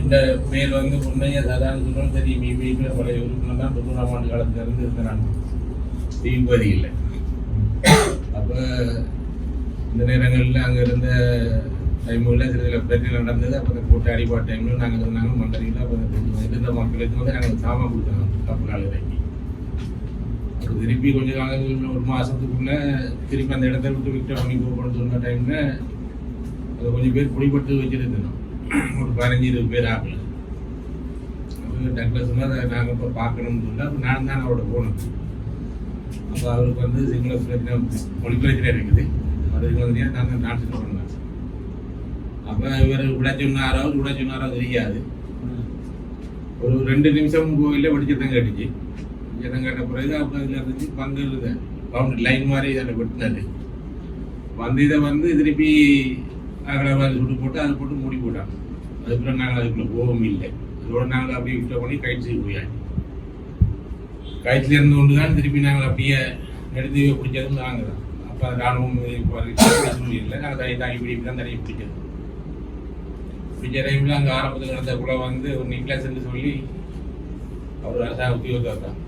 இந்த பேர் வந்து உண்மையை சாதாரண சொன்னாலும் சரி பிபிபியில் பழைய உறுப்பினர் தான் தொண்ணூறாம் ஆண்டு காலத்துல இருந்து இருக்கிறாங்க தீபதி இல்லை. அப்போ இந்த நேரங்களில் அங்கே இருந்த டைமில் சில சில பிரச்சனை நடந்தது. அப்போ அந்த போட்டு அடிபாட்டு டைமில் நாங்கள் இருந்தாங்க மண்டலியில் அப்போ இருந்த மக்களுக்கு வந்து நாங்கள் சாமான் கொடுத்தோம். கப்பலால் இறங்கி. அப்புறம் திருப்பி கொஞ்ச காலங்கள் ஒரு மாதத்துக்குள்ளே திருப்பி அந்த இடத்த விட்டு விக்டர் பண்ணி போகணும்னு சொன்ன டைமில் அது கொஞ்சம் பேர் குடிபட்டு வச்சிருந்தோம் ஒரு பதினஞ்சு இருபது பேர் ஆகல. டக்ளஸ் டாக்டர் நாங்கள் இப்போ பார்க்கணும்னு சொன்னால் அப்போ நான் தான் அவரோட போனோம் அப்போ அவருக்கு வந்து சிங்கள பிரச்சனை மொழி பிரச்சனை இருக்குது அதுக்கு வந்து நாங்கள் நாட்டு பண்ணோம் அப்போ இவர் விட சொன்னாரோ விட சொன்னாரோ தெரியாது. ஒரு ரெண்டு நிமிஷம் கோயிலில் வெடிச்சத்தம் கேட்டுச்சு. வெடிச்சத்தம் கேட்ட பிறகு அப்போ இதில் இருந்துச்சு பங்கு பவுண்டரி லைன் மாதிரி இதில் வெட்டினாரு. வந்து இதை வந்து திருப்பி அகலவாதி சுட்டு போட்டு அதை போட்டு மூடி போட்டாங்க. அதுக்கப்புறம் நாங்கள் அதுக்குள்ளே போகவும் இல்லை. அதோட நாங்கள் அப்படியே விட்ட பண்ணி கயிற்று போயாச்சு. கயிற்றுல இருந்து கொண்டு தான் திருப்பி நாங்கள் அப்படியே எடுத்து பிடிச்சதும் நாங்கள் தான் அப்போ ராணுவம் இல்லை. நாங்கள் தனி தாங்கி பிடிப்பி தான் தனியாக பிடிச்சது. பிடிச்ச டைமில் அங்கே ஆரம்பத்தில் நடந்த கூட வந்து ஒரு நிக்லஸ்ன்னு சொல்லி அவர் அரசாங்க உத்தியோகத்தர் தான்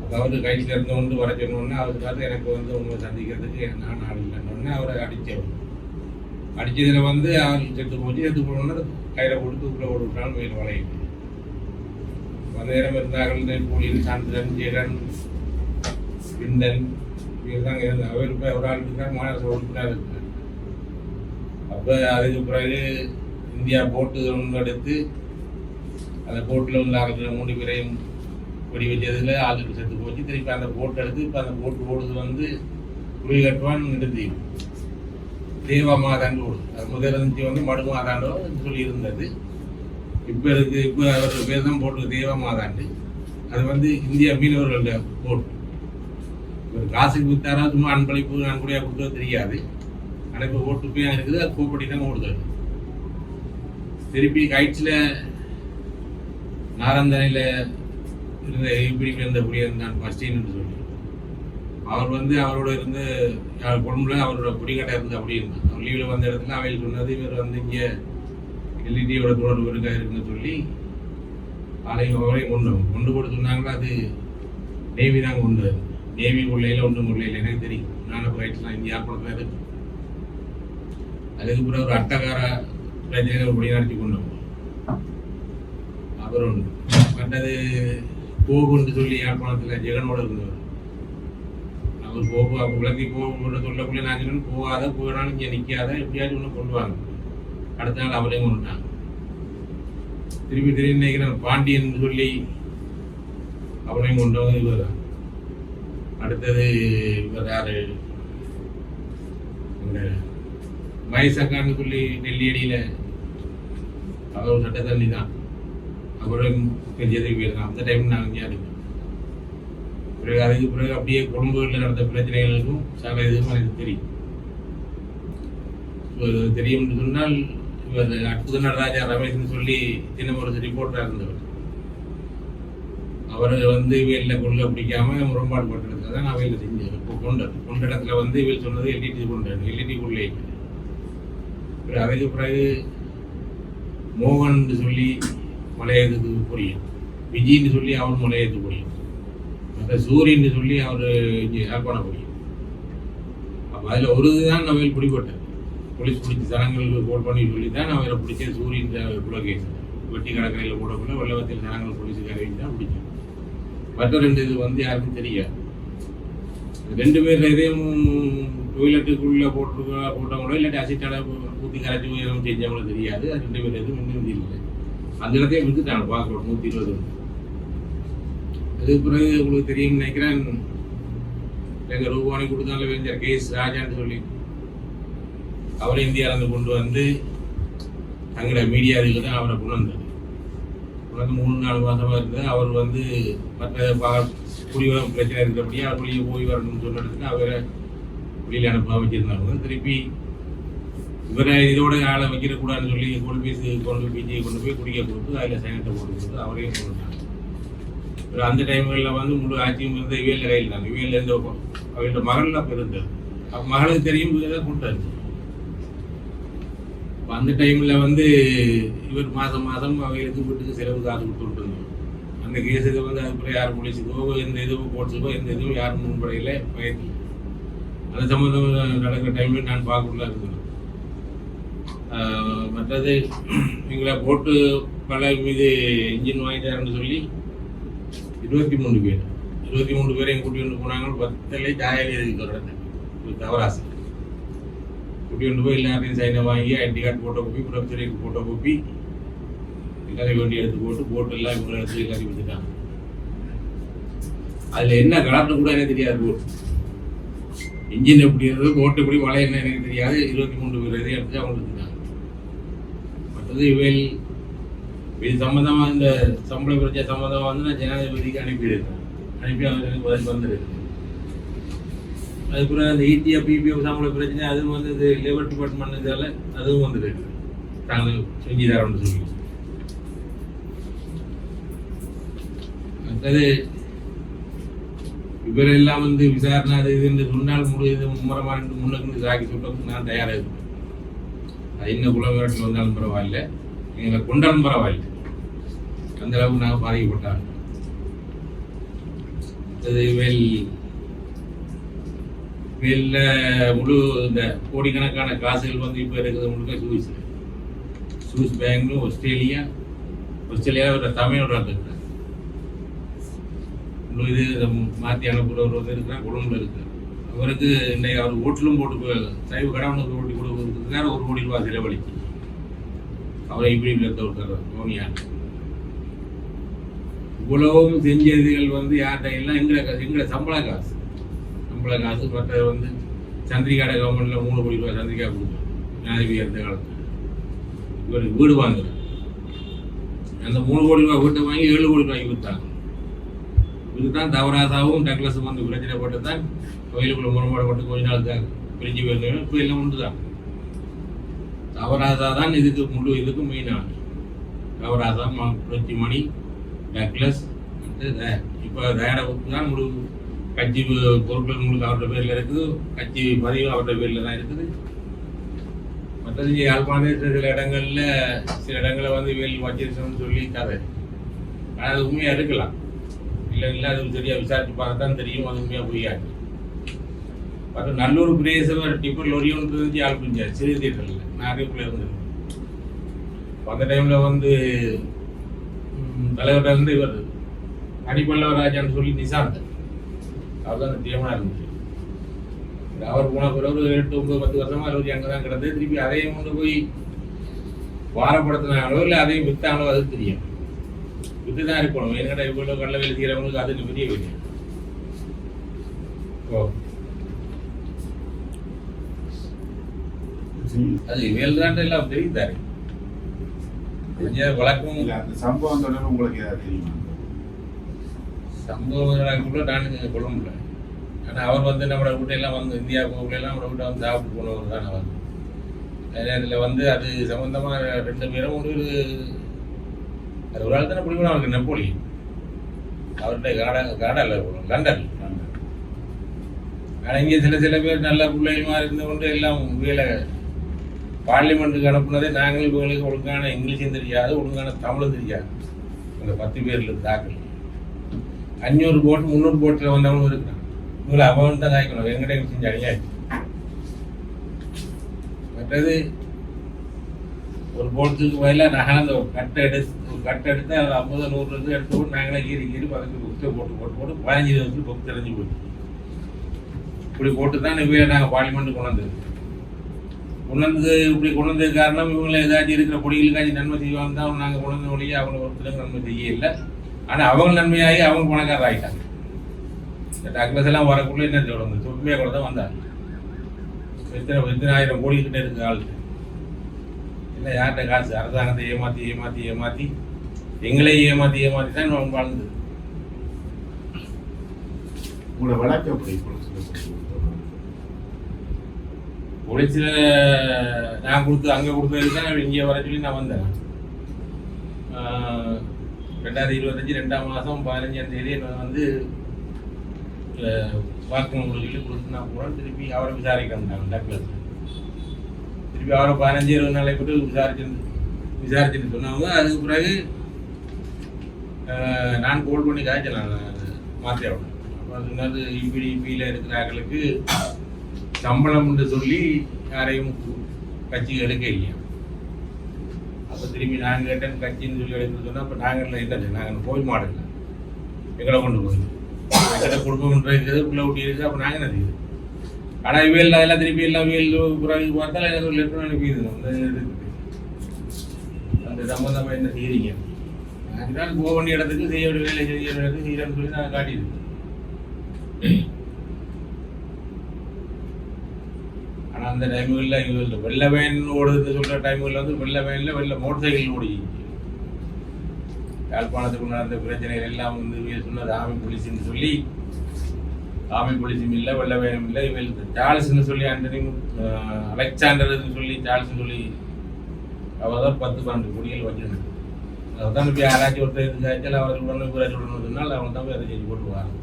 அப்போ அவர் இருந்து கொண்டு வர சொன்னோன்னே அவருக்காக எனக்கு வந்து உங்களை சந்திக்கிறதுக்கு நான் ஆள் இல்லைன்னு அவரை அடித்தவர். அடித்ததில் வந்து அவர் செத்து போச்சு செத்து போனோன்னா கையில் கொடுத்து உள்ள ஓடி விட்டாலும் மேல் வளையும். அந்த நேரம் இருந்தார்கள் கூலியில் சந்திரன் ஜெகன் பிந்தன் இவர் தான் அவர் இப்போ ஒரு ஆள் இருக்கார் மாநில உறுப்பினர் இருக்கார். அப்போ அதுக்கு பிறகு இந்தியா போட்டு ஒன்று எடுத்து அந்த போட்டில் உள்ள ஆளுகளை மூணு பேரையும் கொடி வச்சதில் ஆளுக்கு செத்து போச்சு. திருப்பி அந்த போட்டு எடுத்து இப்போ அந்த போட்டு ஓடுது வந்து குழி கட்டுவான்னு நிறுத்தி தேவ மாதாண்டு ஓடுது அது முதல் வந்து மடு மாதாண்டோ சொல்லி இருந்தது இப்போ இருக்கு இப்போ அவர் பேர் தான் போட்டு தேவ மாதாண்டு. அது வந்து இந்திய மீனவர்களோட போட் இவர் காசுக்கு வித்தாரா சும்மா அன்பளிப்பு அன்புடையாக கொடுத்தது தெரியாது. ஆனால் இப்போ ஓட்டு போய் இருக்குது? அது கூப்படி தான் ஓடுது. திருப்பி கைட்ஸில் நாரந்தனையில் இருந்த இப்படி இருந்த புரியன் நான் ஃபஸ்டின்னு சொல்லி அவர் வந்து அவரோட இருந்து அவர் குடும்பல அவரோட குடிக்கட்டை இருந்து அப்படி இருந்தார் அவர் லீவில் வந்த இடத்துல அவையில் சொன்னது இவர் வந்து இங்கே எல்இடியோட தொடர்பு இருக்கா இருக்குன்னு சொல்லி அதையும் அவரையும் கொண்டு கொண்டு போட்டு சொன்னாங்களா அது நேவி தான் கொண்டு நேவி கொள்ளையில் ஒன்றும் கொள்ளையில் எனக்கு தெரியும். நான் போயிட்டுலாம் ரைட்ஸ்லாம் இங்கே ஏற்படுத்த இருக்கு அதுக்கு பிறகு ஒரு அட்டகார பிரச்சனைகள் ஒளி நடத்தி கொண்டு வந்தோம். அப்புறம் மற்றது போகுன்னு சொல்லி யாழ்ப்பாணத்தில் ஜெகனோட இருந்தவர். அவங்க போக குழந்தை விளக்கி போகுன்னு சொல்லக்குள்ளே நான் போகாத போயிடாலும் இங்கே நிற்காத எப்படியாச்சும் ஒன்று கொண்டு வாங்க அடுத்த நாள் அவரையும் கொண்டுட்டாங்க திருப்பி திரும்பி நினைக்கிறேன் பாண்டியன் சொல்லி அவனையும் கொண்டு வந்து இவர் தான் அடுத்தது இவர் யாரு இந்த சொல்லி நெல்லியடியில் அவர் ஒரு சட்ட தண்ணி தான் அவரும் பெரிய பேர் தான் அந்த டைம் நாங்கள் இங்கே பிறகு அதுக்கு பிறகு அப்படியே குடும்பங்களில் நடந்த பிரச்சனைகளுக்கும் சில இதுவும் எனக்கு தெரியும். இப்போ தெரியும்னு சொன்னால் இவர் அற்புத நடராஜா ரமேஷ்னு சொல்லி தினம் ஒரு ரிப்போர்ட்டராக இருந்தவர். அவர் வந்து இவையில் கொள்ள பிடிக்காம முரண்பாடு பண்ணுறதுக்காக தான் அவையில் செஞ்சேன். இப்போ கொண்ட கொண்ட இடத்துல வந்து இவள் சொன்னது எல்இடி கொண்டு எல்இடி கொள்ளை பிறகு அதுக்கு பிறகு மோகன் சொல்லி மலையத்துக்கு புரியும். விஜய்னு சொல்லி அவன் மலையத்துக்கு புரியும். மற்ற சூரியன்னு சொல்லி அவர் இங்கே யாழ்ப்பாணம் பிடிக்கும் அப்போ அதில் ஒரு இதுதான் நவையில் பிடிபட்டது போலீஸ் பிடிச்ச ஜனங்களுக்கு கோல் பண்ணி சொல்லி தான் அவரை பிடிச்ச சூரியன் குலகேஸ் வெட்டி கடற்கரையில் போடக்குள்ள வெள்ளவத்தில் ஜனங்கள் கரையில் தான் பிடிச்சோம் மற்ற ரெண்டு இது வந்து யாருக்கும் தெரியாது. ரெண்டு பேர் இதையும் டொய்லெட்டுக்குள்ளே போட்டு போட்டவங்களோ இல்லாட்டி அசிட்டால ஊற்றி கரைச்சி உயரம் செஞ்சவங்களோ தெரியாது. அது ரெண்டு பேர் எதுவும் இன்னும் இல்லை. அந்த இடத்தையும் விற்றுட்டாங்க பார்க்குறோம் நூற்றி இருபது. அதுக்கு பிறகு உங்களுக்கு தெரியும் நினைக்கிறேன். எங்கள் ரூபானி கொடுத்தாங்க கே கேஸ் ராஜான்னு சொல்லி. அவரை இந்தியாவிலேருந்து கொண்டு வந்து தங்களோட மீடியா இதுக்கு தான் அவரை கொண்டு வந்தது. கொண்டு மூணு நாலு மாதமாக இருந்தது. அவர் வந்து மற்ற பா- குடிவரம் பிரச்சனை இருந்தபடியே அவர் வெளியே போய் வரணும்னு சொன்னதுக்கு அவரை வெளியில் அனுப்ப அமைச்சிருந்தாங்க திருப்பி இவரை இதோட ஆளை வைக்கிறக்கூடாதுன்னு சொல்லி கொண்டு பேசி கொண்டு பிஜியை கொண்டு போய் குடிக்க கொடுத்து அதில் சைனத்தை போட்டு கொடுத்து அவரையும் கொண்டு ஒரு அந்த டைம்களில் வந்து முழு ஆட்சியும் இருந்த இவியல் கையில் தான். இவியல் இருந்து அவங்களோட மகள் இருந்தது அப்போ மகளுக்கு தெரியும் இதை கொண்டாரு அப்போ அந்த டைமில் வந்து இவர் மாதம் மாதம் அவங்களுக்கு வீட்டுக்கு செலவு காசு கொடுத்துட்டு இருந்தோம் அந்த கேஸுக்கு வந்து அதுக்கப்புறம் யாரும் போலீஸுக்கோ எந்த இதுவும் போட்டுக்கோ எந்த இதுவும் யாரும் முன்படையில் பயத்தில் அது சம்மந்தம் நடக்கிற டைமில் நான் பார்க்கல இருந்தேன் ஆஹ் மற்றது எங்களை போட்டு பல மீது இன்ஜின் வாங்கிட்டாருன்னு சொல்லி இருபத்தி மூணு பேர். இருபத்தி மூணு பேரையும் கூட்டி கொண்டு போனாங்க. பத்தலை ஜாயலி எதுக்கு ஒரு தவராசு கூட்டி கொண்டு போய் எல்லாத்தையும் சைனை வாங்கி ஐடி கார்டு போட்டோ கோப்பி பிரபத்திரிக்கு போட்டோ கோப்பி எல்லாரையும் வண்டி எடுத்து போட்டு போட்டு எல்லாம் இவங்க எடுத்து எல்லாரையும் விட்டுட்டாங்க அதில் என்ன கலர்னு கூட எனக்கு தெரியாது போட்டு இன்ஜின் எப்படி இருந்தது போட்டு எப்படி மழை என்ன எனக்கு தெரியாது. இருபத்தி மூணு பேர் இதையும் எடுத்து அவங்க எடுத்துட்டாங்க மற்றது இவையில் இது சம்மந்தமாக இந்த சம்பள பிரச்சனை சம்மந்தமாக வந்து நான் ஜனாதிபதிக்கு அனுப்பியிருக்கேன் அனுப்பி அவருக்கு பதில் வந்திருக்கு அதுக்கப்புறம் அந்த இடிஎஃப் பிபிஎஃப் சம்பள பிரச்சனை அதுவும் வந்து இது லேபர் டிபார்ட்மெண்ட் இதால் அதுவும் வந்துருக்கு தாங்கள் செஞ்சு தரோம்னு சொல்லி அது இவரெல்லாம் வந்து விசாரணை அது இதுன்னு சொன்னால் முடியுது மும்மரமாக முன்னுக்கு சாக்கி சொல்றதுக்கு நான் தயாராக இருக்கேன். அது என்ன குலவரட்டில் வந்தாலும் பரவாயில்ல. எங்களை கொண்டாலும் பரவாயில்ல. அந்த அளவுக்கு நாங்கள் பாதிக்கப்பட்டாங்க. அது வேல் முழு இந்த கோடிக்கணக்கான காசுகள் வந்து இப்போ இருக்கிறது முழுக்க சுவிஸ். சுவிஸ் பேங்க் ஆஸ்திரேலியா ஆஸ்திரேலியாவில் தமிழோட இருக்கிறார் இன்னும் இது மாற்றி அனுப்புகிறவர் வந்து இருக்கிறார் குடும்பம் இருக்கு அவருக்கு இன்னைக்கு அவர் ஓட்டிலும் போட்டு சைவ கடவுளுக்கு ஓட்டி கொடுக்கறதுக்காக ஒரு கோடி ரூபாய் செலவழிச்சு. அவரை இப்படி இருக்க விட்டுறார் மோனியா இவ்வளவும் செஞ்சதுகள் வந்து யார்கிட்ட? எல்லாம் எங்களை காசு எங்களை சம்பள காசு. சம்பள காசு மற்றது வந்து சந்திரிகாட கவர்மெண்ட்ல மூணு கோடி ரூபாய் சந்திரிகா கொடுத்தோம். ஜனாதிபதி இருந்த காலத்தில். இவர் வீடு வாங்குறேன் அந்த மூணு கோடி ரூபாய் வீட்டை வாங்கி ஏழு கோடி ரூபாய்க்கு விற்றாங்க இதுதான் தவராசாவும் டக்ளஸும் வந்து பிரச்சனை போட்டு தான் கோயிலுக்குள்ள முரண்பாடுபட்டு கொஞ்ச நாள் தான் பிரிஞ்சு போயிருந்தோம் இப்போ எல்லாம் ஒன்று தான் தவராசா தான் இதுக்கு முழு இதுக்கு மெயினான தவராசா ம புரட்சி மணி நெக்லஸ் இப்போ தயாராவுக்கு தான் முழு கட்சி பொருட்கள் முழுக்க அவரோட பேரில் இருக்குது. கட்சி பதிவு அவரோட பேரில் தான் இருக்குது. மற்றது யாழ்ப்பாணத்தில் சில இடங்கள்ல சில இடங்களில் வந்து வேல் வச்சிருச்சோம்னு சொல்லி கதை. ஆனால் அது உண்மையாக இருக்கலாம். இல்லை இல்லை அது சரியா விசாரிச்சு பார்த்தா தான் தெரியும். அது உண்மையாக பொய்யாது but Nallur Pradesh tipper lorry ஒன்று இருந்துச்சு ஆள் சிறு தியேட்டரில் நான் இருந்தது. அப்ப அந்த டைமில் வந்து தலைவர்கிட்ட இருந்து இவர் அடிப்பல்லவராஜான்னு சொல்லி நிசாந்த் அவர் தான் தீர்மானம் இருந்துச்சு அவர் போன பிறகு ஒரு எட்டு ஒன்பது பத்து வருஷமா அவர் அங்கே தான் கிடந்து திருப்பி அதையும் கொண்டு போய் வாரப்படுத்தினாங்களோ இல்லை அதையும் வித்தாங்களோ அது தெரியும் வித்து தான் இருக்கணும். என்கிட்ட இவ்வளோ கடலை வேலை செய்கிறவங்களுக்கு அது பெரிய விஷயம். ஓ. அது வேல் தான் எல்லாம் கொஞ்சம் வழக்கம். இல்ல, அந்த சம்பவம் தொடர்பு உங்களுக்கு ஏதாவது தெரியுமா? சம்பவங்களுக்குள்ள நான் முடியல. ஆனால் அவர் வந்து நம்மளோட வீட்டெல்லாம் வந்து இந்தியா எல்லாம் நம்மளோட வீட்டை வந்து சாப்பிட்டு போனவர் தான் அவர். அதில் வந்து அது சம்பந்தமாக ரெண்டு பேரும் ஒரு அது ஒரு ஆள் தானே பிடிக்கணும் அவருக்கு நெப்போலியன் அவர்கிட்ட கனடா கனடாவில் இருக்கணும் லண்டன் ஆனால் இங்கே சில சில பேர் நல்ல பிள்ளைகளுமா இருந்து கொண்டு எல்லாம் வேலை பார்லிமெண்ட்டுக்கு அனுப்புனதே நாங்கள் இவங்களுக்கு ஒழுங்கான இங்கிலீஷும் தெரியாது ஒழுங்கான தமிழும் தெரியாது. அந்த பத்து பேரில் தாக்கல். அஞ்சூறு போட்டு முந்நூறு போட்டில் வந்தவங்களும் இருக்கிறான். இவங்களை அவன் தான் காய்க்கணும் எங்கிட்ட செஞ்சு அணியாச்சு மற்றது ஒரு போட்டுக்கு பதிலாக நாங்கள் அந்த ஒரு கட்டை எடுத்து ஒரு கட்டை எடுத்து அது ஐம்பது நூறு இருந்து எடுத்து போட்டு நாங்களே கீறி கீறி பதினஞ்சு புக்ஸை போட்டு போட்டு போட்டு பதினஞ்சு வருஷத்துக்கு புக் தெரிஞ்சு போச்சு இப்படி போட்டு தான் இவங்க நாங்கள் பார்லிமெண்ட்டுக்கு கொண்டு கொண்டு இப்படி கொண்டு காரணம் இவங்களை ஏதாச்சும் இருக்கிற பொடிகளுக்காச்சும் நன்மை செய்வாங்க தான் நாங்கள் கொண்டு வழியே அவங்க ஒருத்தருக்கு நன்மை செய்ய இல்லை ஆனால் அவங்க நன்மையாகி அவங்க பணக்காரர் ஆகிட்டாங்க இந்த டக்ளஸ் எல்லாம் வரக்குள்ள என்ன சொல்லுங்க சொற்மையாக கூட தான் வந்தாங்க. எத்தனை எத்தனை ஆயிரம் கோடி கிட்ட இருக்கு ஆள். இல்லை யார்கிட்ட காசு? அரசாங்கத்தை ஏமாற்றி ஏமாற்றி ஏமாற்றி எங்களே ஏமாற்றி ஏமாற்றி தான் அவங்க வாழ்ந்தது. உங்களோட வழக்கு எப்படி? போலீஸ்ல நான் கொடுத்து அங்கே கொடுத்ததுக்கு தான் இங்கே வர சொல்லி நான் வந்தேன். ரெண்டாயிரத்தி இருபத்தஞ்சி ரெண்டாம் மாதம் பதினஞ்சாம் தேதி நான் வந்து வாக்குமூலம் சொல்லி கொடுத்து நான் போனேன் திருப்பி அவரை விசாரிக்க வந்தாங்க டாக்டர் திருப்பி அவரை பதினஞ்சு இருபது நாளை போட்டு விசாரிச்சு விசாரிச்சுன்னு சொன்னவங்க அதுக்கு பிறகு நான் கோல் பண்ணி காய்ச்சல் மாத்தியாவோட அப்போ அது சொன்னது இப்படி இப்படியில் சம்பளம் என்று சொல்லி யாரையும் கட்சி எடுக்க இல்லையா அப்போ திரும்பி நாங்கள் கேட்டேன் கட்சின்னு சொல்லி எடுக்க சொன்னால் அப்போ நாங்கள் இல்லை நாங்கள் போய் மாடல எங்களை கொண்டு போய். எங்களை குடும்பம் இருக்குது பிள்ளை ஊட்டி இருக்குது அப்போ நாங்கள் என்ன செய்யுது ஆனால் இவையில் அதெல்லாம் திருப்பி எல்லாம் வெயில் பிறகு பார்த்தா எனக்கு ஒரு லெட்டர் அனுப்பிடுது அந்த அந்த சம்பந்தமாக என்ன செய்கிறீங்க அதுதான் போக வேண்டிய இடத்துக்கு செய்ய வேண்டிய வேலை செய்ய வேண்டிய இடத்துக்கு செய்யறேன்னு சொல்லி நான் காட்டியிருக்கேன் ஆனால் அந்த டைமுகளில் இவங்க வெள்ள வேன் ஓடுதுன்னு சொல்கிற டைமுகளில் வந்து வெள்ளை வேனில் வெள்ள மோட்டர் சைக்கிள் ஓடி யாழ்ப்பாணத்துக்கு நடந்த பிரச்சனைகள் எல்லாம் வந்து இவங்க சொன்னது ஆமி போலீஸ்னு சொல்லி ஆமி போலீஸும் இல்லை வெள்ள வேனும் இல்லை இவங்க சார்ல்ஸ்னு சொல்லி ஆண்டனி அலெக்சாண்டர்னு சொல்லி சார்ல்ஸ்னு சொல்லி அவர் தான் பத்து பன்னெண்டு குடிகள் வச்சிருந்தாங்க அவர் தான் இப்போ யாராச்சும் ஒருத்தர் இருக்காச்சும் அவர்கள் உடனே ஊராட்சி உடனே சொன்னால் அவங்க தான் வேறு செஞ்சு போட்டுருவாங்க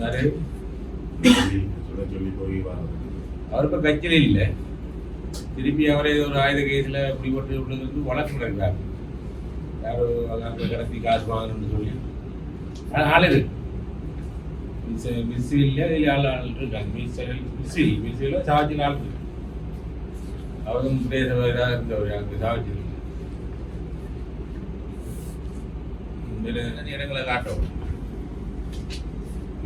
யாரு சொல்லி அவர் இப்போ கட்சியில் இல்லை. திருப்பி அவரை ஒரு ஆயுத கேஸில் இப்படி போட்டு விழுந்து வழக்கு நடக்கிறார் யாரோ அங்கே கடத்தி காசு வாங்கணும்னு சொல்லி. ஆள் இருக்கு மிஸ் மிஸ்ஸில் இல்லை ஆள் ஆள் இருக்காங்க. மிஸ் மிஸ் மிஸ் இல்லை. சாவச்சியில் ஆள் இருக்கு அவரும் பேச இதாக இருந்தவர் அங்கே சாவச்சில் இடங்களை காட்டும்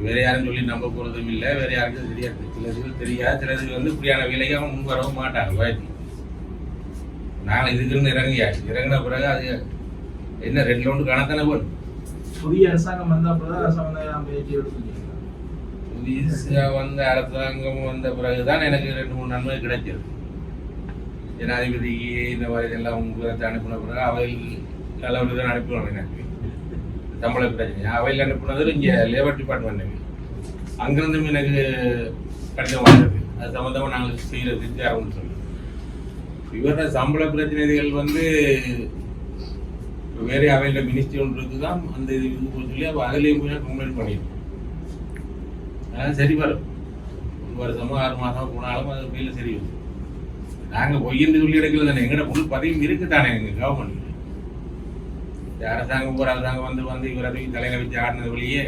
வேற யாரும் சொல்லி நம்ப போறதும் இல்லை. வேற யாருக்கும் தெரியாது. சிலதுக்கு தெரியாது. சிலதுக்கு வந்து இப்படியான வேலைக்கு அவன் முன் வரவும் மாட்டாங்க. வயது நாங்கள் இதுக்குன்னு இறங்கியாச்சு. இறங்கின பிறகு அது என்ன ரெண்டு ரவுண்டு காணத்தானே போடும் புதிய அரசாங்கம் வந்த அப்புறம் அரசாங்கம் பேச்சு எடுத்துருக்கீங்க புதுசா வந்த அரசாங்கம் வந்த பிறகுதான் எனக்கு ரெண்டு மூணு நன்மை கிடைச்சது ஜனாதிபதிக்கு இந்த மாதிரி எல்லாம் உங்களுக்கு அனுப்பின பிறகு அவையில் அளவுக்கு தான் அனுப்பிடுவாங்க எனக்கு. சம்பள பிரச்சனை. அவையில் அனுப்பினது இங்கே லேபர் டிபார்ட்மெண்ட் அங்கிருந்தும் எனக்கு கடிதம் வந்தது அது சம்மந்தமாக நாங்கள் செய்கிற செஞ்சாரோம்னு சொல்லி. இவரோட சம்பள பிரச்சனைகள் வந்து வேற அவையில் மினிஸ்ட்ரி ஒன்று இருக்குது தான் அந்த இது சொல்லி அப்போ அதுலேயும் போய் கம்ப்ளைண்ட் பண்ணியிருக்கோம் அதான் சரி வரும் ஒரு வருஷமோ ஆறு மாதமோ போனாலும் அது மேல சரி வரும். நாங்கள் பொய்யந்து சொல்லி எடுக்கல தானே. எங்கட முழு பதிவும் இருக்கு தானே எங்கள் கவர்மெண்ட் அரசாங்கம் போகிற அரசாங்கம் வந்து வந்து இவரை தலையில வச்சு ஆடினது வழியே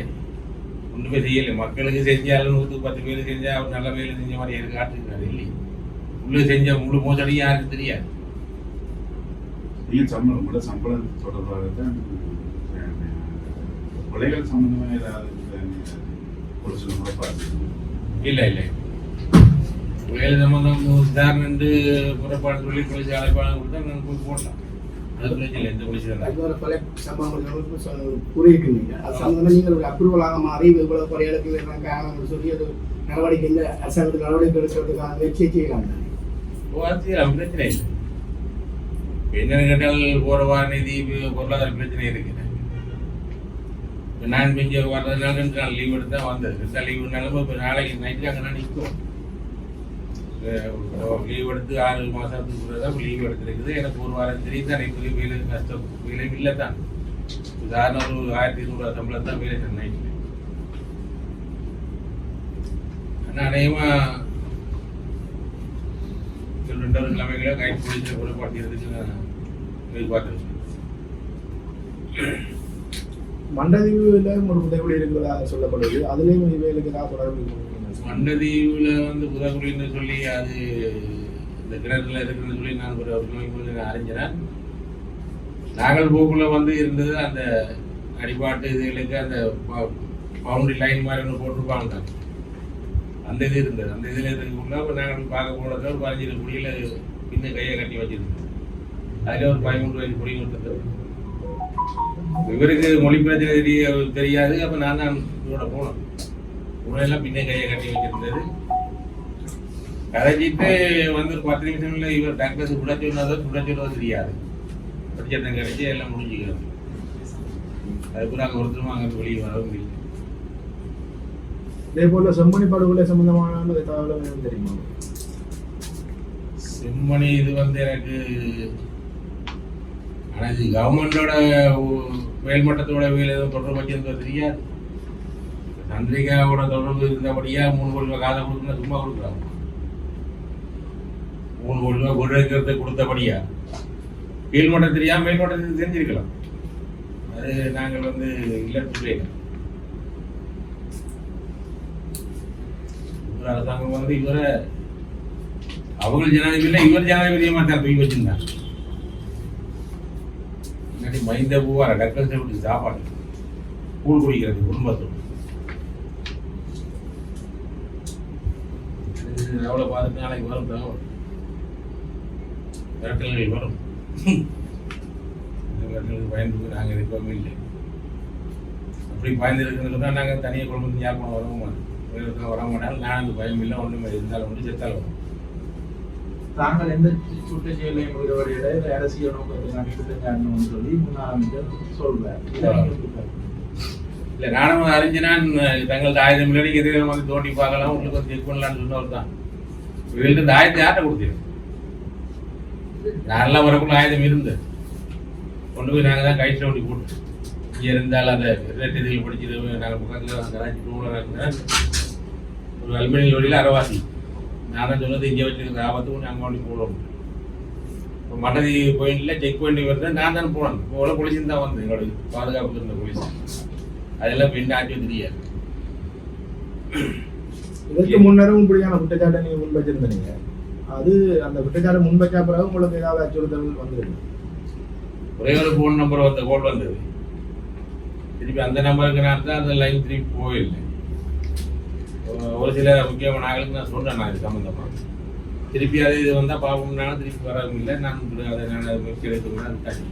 ஒன்றுமே செய்யலை. மக்களுக்கு செஞ்சாலும் நூற்றுக்கு பத்து பேர் செஞ்சா அவர் நல்ல வேலை செஞ்ச மாதிரி இருக்கு காட்டுக்கிறாரு இல்லை முழு செஞ்ச முழு மோசடியும் யாருக்கு தெரியாது. சம்பளம் உங்களோட சம்பளம் தொடர்பாக தான் கொலைகள் சம்பந்தமா ஏதாவது ஒரு சில முறை பார்த்து இல்லை இல்லை. புயல் சம்பந்தம் உதாரணம் புறப்பாடு சொல்லி போலீஸ் அழைப்பாளர் கொடுத்தா நான் போய் போடலாம். அது தான் கூறியிருக்கீங்க அது சம்பந்தமா நீங்கள் ஒரு அப்ரூவலாக மாறி இவ்வளவு குறைகளுக்கு காரணம் சொல்லி ஒரு நடவடிக்கை இந்த அரசாங்கத்துக்கு நடவடிக்கை எடுக்கிறதுக்கான முயற்சியை செய்யலாம் தானே? செய்யலாம் பிரச்சனை இல்லை. என்னன்னு கேட்டால் போற வார நிதி பொருளாதார பிரச்சனை இருக்கு. இப்ப நான் மிஞ்ச வர்றதுனால நாள் லீவ் எடுத்தா வந்தது. லீவுனாலும் இப்போ நாளைக்கு நைட்டு அங்கே நான் நிற்கும். லீவ் எடுத்து ஆறு மாதத்துக்கு கூட தான் லீவ் எடுத்துருக்குது. எனக்கு ஒரு வாரம் தெரியும் தான் எனக்கு வேலை கஷ்டம் வேலை இல்லை தான் சாதாரண ஒரு ஆயிரத்தி இருநூறு சம்பளம் தான் வேலை சார் நைட்டு ஆனால் அநேகமாக ரெண்டாவது கிழமைகளை கைட் பிடிச்ச கூட நான் எதிர்பார்த்துருக்கேன். மண்டதீவில் ஒரு உதவி இருக்கிறதா சொல்லப்படுது அதுலேயும் இவைகளுக்கு ஏதாவது தொடர்பு மண்டதீவில் வந்து புதகுலின்னு சொல்லி அது இந்த கிணறுல இருக்குன்னு சொல்லி நான் ஒரு நோய் அறிஞரேன் நாங்கள் போக்குள்ள வந்து இருந்தது அந்த அடிபாட்டு இதுகளுக்கு அந்த பவுண்டரி லைன் மாதிரி ஒன்று போட்டிருப்பாங்க. அந்த இது இருந்தது. அந்த இதில் இருக்குள்ள அப்போ நாங்கள் பார்க்க போனது ஒரு பதினஞ்சு குடியில் பின்ன கையை கட்டி வச்சிருந்தோம். அதில் ஒரு பதிமூன்று வயது குடி கொடுத்தது இவருக்கு மொழி பிரச்சனை தெரிய தெரியாது அப்போ நான் தான் இதோட போனோம் உடனெல்லாம் பின்ன கையை கட்டி வச்சிருந்தது. கரைச்சிட்டு வந்து ஒரு பத்து நிமிஷம்ல இவர் டாக்டர் சுட சொன்னதோ சுட சொன்னதோ தெரியாது. படிச்சதம் கிடைச்சி எல்லாம் முடிஞ்சுக்கிறது அதுக்கு நாங்கள் ஒருத்தரும் அங்கே வெளியே வரவும் இல்லை. இதே போல செம்மணி படுகொலை சம்பந்தமான தகவலும் தெரியுமா? செம்மணி இது வந்து எனக்கு ஆனால் இது கவர்மெண்டோட மேல்மட்டத்தோட வேலை எதுவும் தொடர்பு வச்சிருந்தது தெரியாது. சந்திரிகாவோட தொடர்பு இருந்தபடியா மூணு கோடி ரூபாய் காசை கொடுக்கணும் சும்மா கொடுக்குறாங்க. மூணு கோடி ரூபாய் ஒரு கொடுத்தபடியா. கீழ்மட்டம் தெரியாம மேல்மட்டம் தெரிஞ்சிருக்கலாம். அது நாங்கள் வந்து இல்லை சொல்லல இவர் அரசாங்கம் வந்து இவரை அவங்க ஜனாதிபதி இவர் ஜனாதிபதியை மாத்தார் தூக்கி வச்சிருந்தாங்க இல்லாட்டி மைந்த பூவார டக்கல் செவிட்டு சாப்பாடு. கூழ் குடிக்கிறது குடும்பத்தோடு. இது எவ்வளோ பார்த்துட்டு நாளைக்கு வரும் தகவல் மிரட்டல்கள் வரும். பயந்து நாங்கள் இருக்கவே இல்லை அப்படி பயந்து இருக்குன்னு சொன்னால் நாங்கள் தனியாக வந்து யாருக்கும் வரவும். மாட்டோம் வர மாட்டாலும் நான் அந்த பயம் இல்லை. ஒன்றுமே இருந்தாலும் ஒன்று செத்தாலும் தாங்கள் எந்த சுட்ட செயலையும் இதுவரையில இது அரசியல் நோக்கத்துக்கான குற்றச்சாட்டுன்னு சொல்லி முன்னாள் அமைச்சர் சொல்றார்? இல்லை நானும் அறிஞ்சினான் தங்களது ஆயுதம் இல்லைன்னு எதிரே வந்து தோண்டி பார்க்கலாம். உங்களுக்கு வந்து பண்ணலாம்னு சொன்னவர் தான். இவர்கிட்ட இந்த ஆயுதத்தை யார்கிட்ட கொடுத்தீங்க நான்லாம் வரக்குள்ள ஆயுதம் இருந்து கொண்டு போய் நாங்கள் தான் கயிற்று ஓட்டி போட்டு இங்கே இருந்தாலும் அதை ரெண்டு இதில் நாங்கள் பக்கத்தில் கராச்சி டூவில் ஒரு அலுமினியம் லோடியில் அரைவாசி நான் தான் சொன்னது இங்கே வச்சிருக்க ஆபத்து ஒன்று அங்கே ஒன்று போகணும் இப்போ மண்டதி பாயிண்ட்ல செக் பாயிண்ட் வருது நான் தான் போனேன் போல போலீஸும் தான் வந்தேன் எங்களோட பாதுகாப்பு இருந்த போலீஸ் அதெல்லாம் பெண் ஆட்சி தெரியாது இதற்கு முன்னரும் இப்படியான குற்றச்சாட்டை நீங்க முன் வச்சிருந்தீங்க அது அந்த குற்றச்சாட்டை முன் வச்ச பிறகு உங்களுக்கு ஏதாவது அச்சுறுத்தல் வந்துருக்கு? ஒரே ஒரு ஃபோன் நம்பர் வந்த கோல் வந்தது. திருப்பி அந்த நம்பருக்கு நான் தான் அந்த லைன் திருப்பி போயில்லை ஒரு சில முக்கியமான ஆளுக்கு நான் சொன்னேன் நான் இது சம்மந்தமா திருப்பி அது இது வந்தால் பார்ப்போம்னாலும் திருப்பி வரவும் இல்லை. நான் அதை நான் அதை முயற்சி எடுத்துக்கணும் அது தள்ளி.